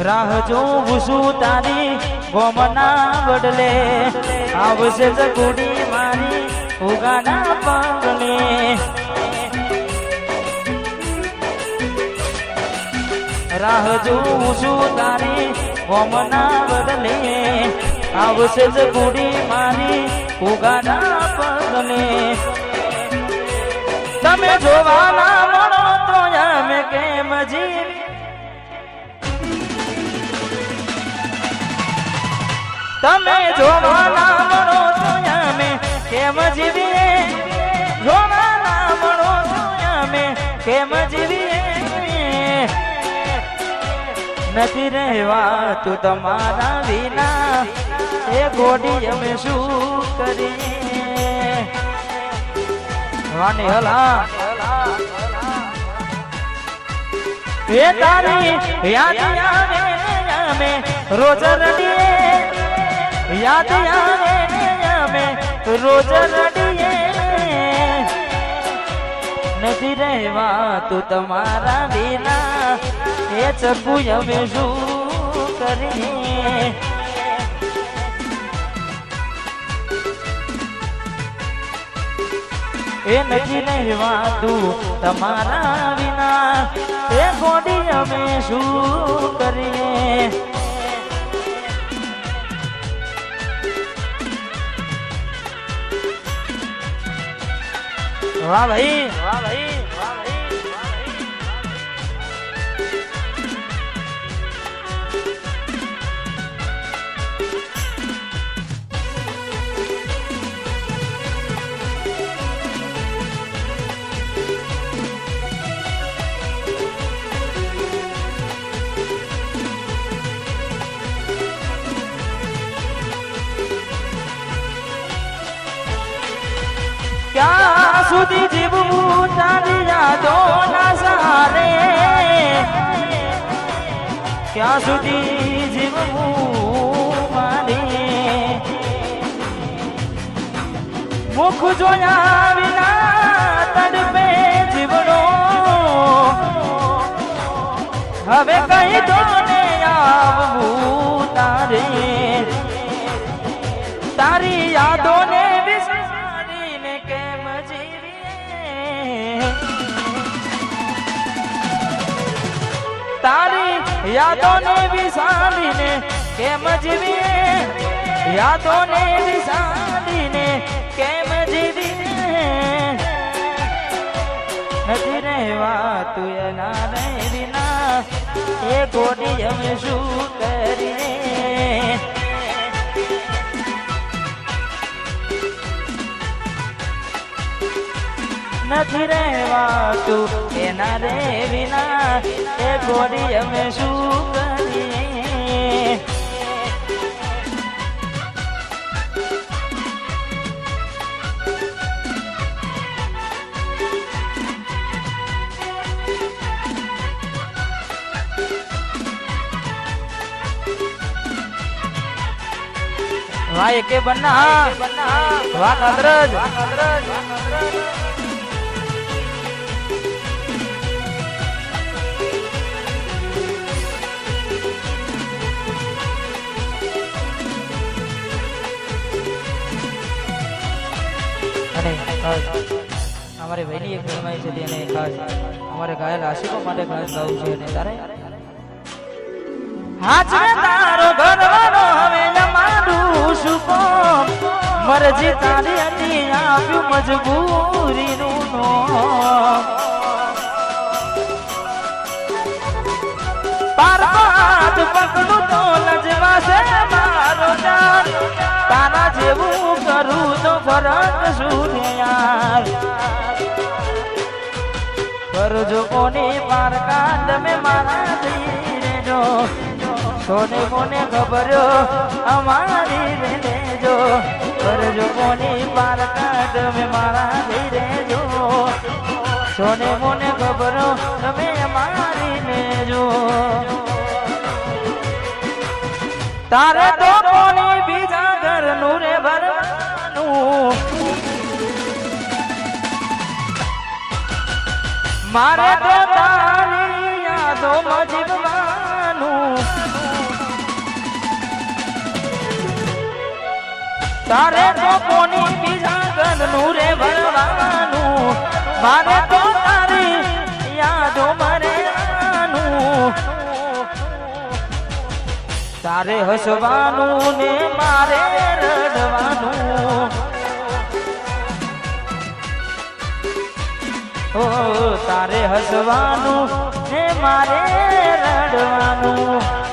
રાહ જોઉં છું તારી ગોમના બદલે. આવશે જગુડી મારી, ઉગાના પગલે. રાહ જોઉં છું તારી ગોમના બદલે. આવશે જગુડી મારી, ઉગાના પગલે. તમે જોવાના મળો તો અમે કેમ જીવી? તમે જોવાના મળો તો અમે કેમ જીવીએ? જોવાના મળો તો અમે કેમ જીવીએ? નથી રહેવા તું તમારા વિના. એ ગોડી અમે શું કરીએ? વાની હલા. એ તારી યાદ આવે રોજ રડીએ. યાદ આવે અમે રોજ રડીએ. નથી રહેવા તું તમારા વિના. એ ચકુ અમે શું કરીએ? એ નથી રહેવાતું તમારા વિના. એ ગોડી અમે શું કરીએ? વાહ ભાઈ વાહ ભાઈ વાહ સુધી જીવવું તારી યાદો ના સહારે ક્યાં સુધી જીવવું મારે? મુખ જોયા વિના યાદોને વિસારીને કેમ જીવીએ? યાદોને વિસારીને કેમ જીવીએ? નથી રહેવા તું એના રે વિના એ ગોડી અમે શું કરીએ? નથી રહેવાતું એના રે વિના એ ગોળી અમે શું કરીએ? વાય કે બન્ના? વાહ કાદરજ વાહ કાદરજ અને અમારી વહેલી એક ફરમાઈ છે તેને અમારે ગાયેલ આશિકો માટે ખાસ ગાવું છે અને તારે? હાચવે તારો ઘરવાનો હવે અમારું શું કોમ? મરજી તારી હતી, આપ્યું મજબૂરીનું નોમ. પકડું તો લજવાશે મારો જાન તારા જેવું કરું ફરક શું કરજો કોને પાર કાંડ મેં મારા ધીરે જો, સોને કોને ખબર અમારી રેજો કરજો કોને પાર કાંડ મેં મારા ધીરે રેજો સોને મોને ખબર તમે અમારી રેજો તારે તો મારે તો તારી યાદોમાં જીવવાનું તારે તો કોની બીજા ગનનું રે ભરવાનું મારે તો તારી યાદો મારે તારે હસવાનું ને મારે રડવાનું. ઓ તારે હસવાનું ને મારે રડવાનું.